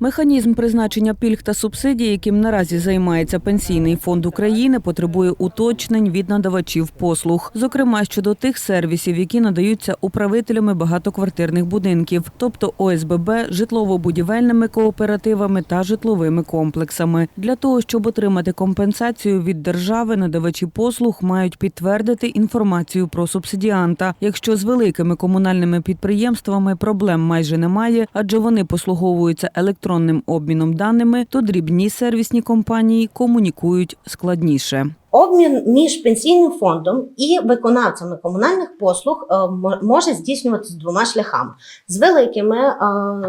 Механізм призначення пільг та субсидій, яким наразі займається Пенсійний фонд України, потребує уточнень від надавачів послуг, зокрема щодо тих сервісів, які надаються управителями багатоквартирних будинків, тобто ОСББ, житлово-будівельними кооперативами та житловими комплексами. Для того щоб отримати компенсацію від держави, надавачі послуг мають підтвердити інформацію про субсидіанта. Якщо з великими комунальними підприємствами проблем майже немає, адже вони послуговуються електронним обміном даними, то дрібні сервісні компанії комунікують складніше. Обмін між пенсійним фондом і виконавцями комунальних послуг е, може здійснюватися двома шляхами. З великими е,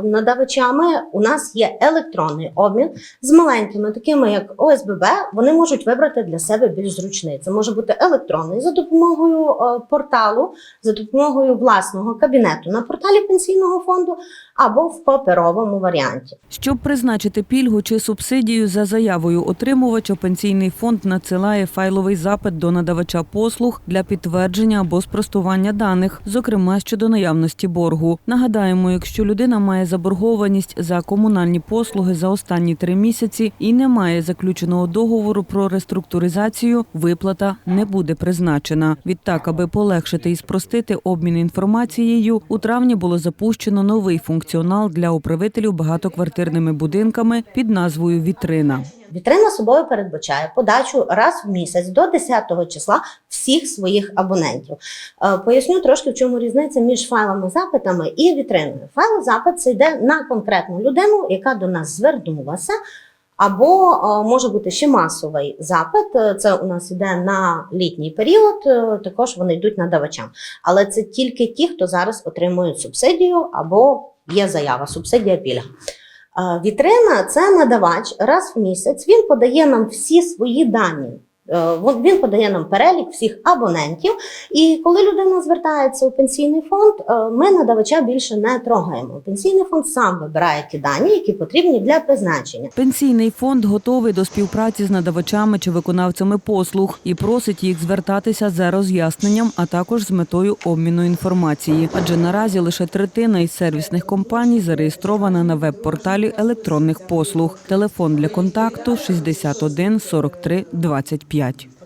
надавачами у нас є електронний обмін. З маленькими, такими як ОСББ, вони можуть вибрати для себе більш зручний. Це може бути електронний за допомогою е, порталу, за допомогою власного кабінету на порталі пенсійного фонду або в паперовому варіанті. Щоб призначити пільгу чи субсидію за заявою отримувача, пенсійний фонд надсилає файловий запит до надавача послуг для підтвердження або спростування даних, зокрема щодо наявності боргу. Нагадаємо, якщо людина має заборгованість за комунальні послуги за останні три місяці і не має заключеного договору про реструктуризацію, виплата не буде призначена. Відтак, аби полегшити і спростити обмін інформацією, у травні було запущено новий функціонал для управителів багатоквартирними будинками під назвою Вітрина. Вітрина собою передбачає подачу раз в місяць до 10 числа всіх своїх абонентів. Е, Поясню трошки, в чому різниця між файлами запитами і вітриною. Файл запит це йде на конкретну людину, яка до нас звернулася. Або е, може бути ще масовий запит. Е, Це у нас йде на літній період. Також вони йдуть надавачам. Але це тільки ті, хто зараз отримують субсидію або є заява субсидія пільга. Вітрина це надавач раз в місяць. Він подає нам всі свої дані. Е, Він подає нам перелік всіх абонентів. І коли людина звертається у пенсійний фонд, е, ми надавача більше не трогаємо. Пенсійний фонд сам вибирає ті дані, які потрібні для призначення. Пенсійний фонд готовий до співпраці з надавачами чи виконавцями послуг і просить їх звертатися за роз'ясненням, а також з метою обміну інформації. Адже наразі лише третина із сервісних компаній зареєстрована на веб-порталі електронних послуг. Телефон для контакту 61 43 25.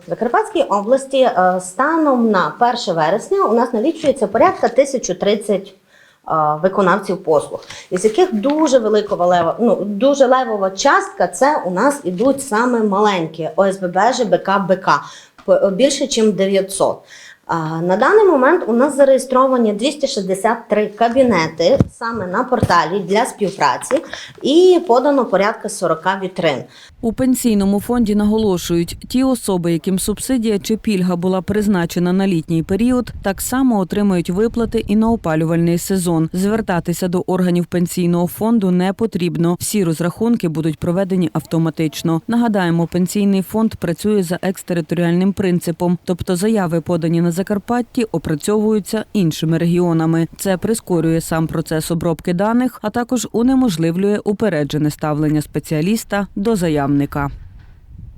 В Закарпатській області е, станом на 1 вересня у нас налічується порядка 1030 е, виконавців послуг, із яких дуже велика валева, ну дуже левова частка це у нас ідуть саме маленькі. ОСББ, ЖБК, БК, більше, ніж 900. На даний момент у нас зареєстровані 263 кабінети саме на порталі для співпраці і подано порядка 40 вітрин. У пенсійному фонді наголошують, ті особи, яким субсидія чи пільга була призначена на літній період, так само отримають виплати і на опалювальний сезон. Звертатися до органів пенсійного фонду не потрібно. Всі розрахунки будуть проведені автоматично. Нагадаємо, пенсійний фонд працює за екстериторіальним принципом, тобто заяви, подані на Закарпатті, опрацьовуються іншими регіонами. Це прискорює сам процес обробки даних, а також унеможливлює упереджене ставлення спеціаліста до заявника.